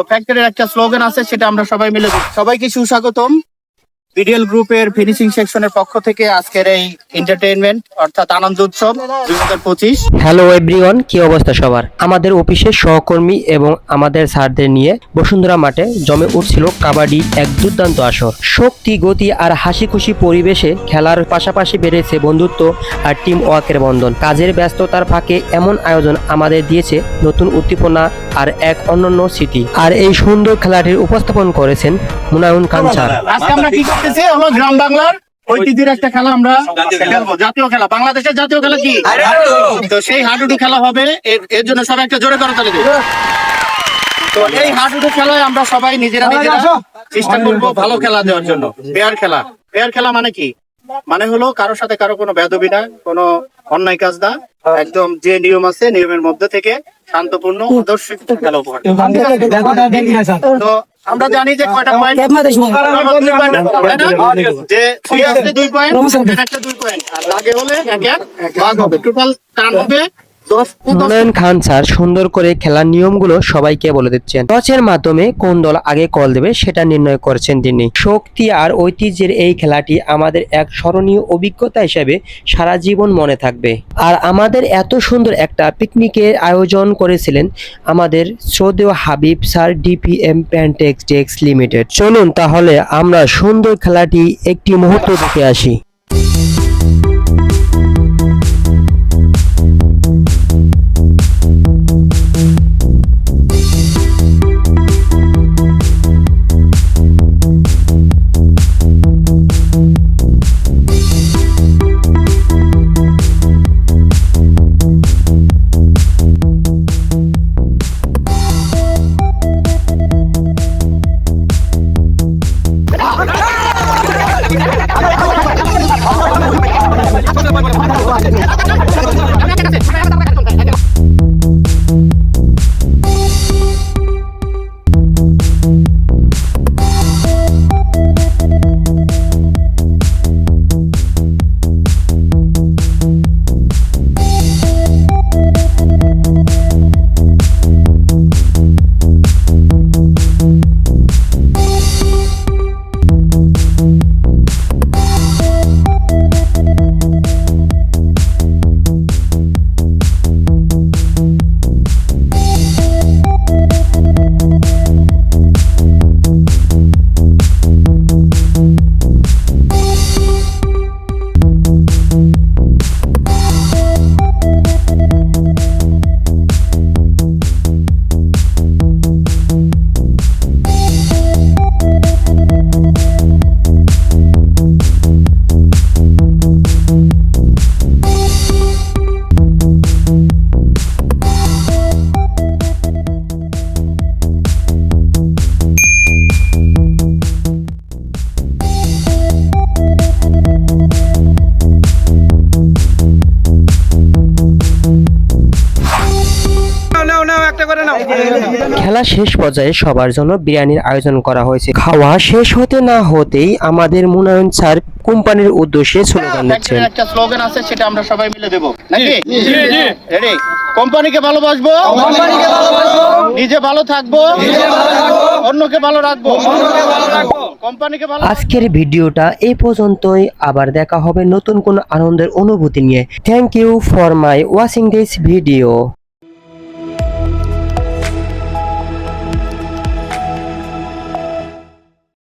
তো ফ্যাক্টরির একটা স্লোগান আছে সেটা আমরা সবাই মিলে সবাইকে সুস্বাগতম। বিডিএল গ্রুপের ফিনিশিং সেকশনের পক্ষ থেকে আজকের এই এন্টারটেইনমেন্ট অর্থাৎ আনন্দ উৎসব দুই হাজার পঁচিশ। হ্যালো এভরিওয়ান কি অবস্থা সবার? আমাদের অফিসের সহকর্মী এবং আমাদের স্যারদের নিয়ে বসুন্ধরা মাঠে জমে উঠছিল কাবাডি এক দুর্দান্ত আসর। শক্তি গতি আর হাসি খুশি পরিবেশে খেলার পাশাপাশি বেড়েছে বন্ধুত্ব আর টিম ওয়ার্কের বন্ধন। কাজের ব্যস্ততার ফাঁকে এমন আয়োজন আমাদের দিয়েছে নতুন উদ্দীপনা আর এক অনন্য স্মৃতি। আর এই সুন্দর খেলাটির উপস্থাপন করেছেন মুনায়ুন খান স্যার। আজকে আমরা কি করতেছি হলো গ্রাম বাংলার ঐতিহ্যের একটা খেলা আমরা খেলব জাতীয় খেলা বাংলাদেশের জাতীয় খেলা কি? তো সেই হাডুডু খেলা হবে এর- এর জন্য সবাই একটা জোরে করে তাহলে তো এই হাডুডু খেলায় আমরা সবাই নিজেরা নিজেরা চেষ্টা করব ভালো খেলা দেওয়ার জন্য। পেয়ার খেলা। পেয়ার খেলা মানে কি? মানে হলো কারোর সাথে কারও কোনো বেদবি না কোনো অন্যায় কাজ না। একদম যে নিয়ম আছে নিয়মের মধ্যে থেকে শান্তপূর্ণ আদর্শ গেল উপহার। তো আমরা জানি যে কয়টা পয়েন্ট যে দুই পয়েন্ট একটা দুই পয়েন্ট আর লাগে হলে এক এক ভাগ হবে। টোটাল টান হবে মুনায়ন খান স্যার সুন্দর করে খেলার নিয়মগুলো সবাইকে বলে দিচ্ছেন। টসের মাধ্যমে কোন দল আগে কল দেবে সেটা নির্ণয় করছেন তিনি। শক্তি আর ঐতিহ্যের এই খেলাটি আমাদের এক স্মরণীয় অভিজ্ঞতা হিসেবে সারা জীবন মনে থাকবে। আর আমাদের এত সুন্দর একটা পিকনিকের আয়োজন করেছিলেন আমাদের শ্রদ্ধেয় Habib sir DPM Pantex Tex limited. চলুন তাহলে আমরা সুন্দর খেলাটি একটি মুহূর্ত দেখে আসি। খেলা শেষ পর্যায়ে সবার জন্য বিরিয়ানির আয়োজন করা হয়েছে। খাওয়া শেষ হতে না হতেই আমাদের মুনায়ন স্যার কোম্পানির উদ্দেশ্যে স্লোগান দিচ্ছেন। একটা স্লোগান আছে সেটা আমরা সবাই মিলে দেব। নাকি? রেডি কোম্পানিকে ভালোবাসবো? নিজে ভালো থাকব? অন্যকে ভালো রাখব? কোম্পানিকে ভালো আজকের ভিডিওটা এই পর্যন্তই। আবার দেখা হবে নতুন কোন আনন্দের অনুভূতি নিয়ে। Thank you for my watching this video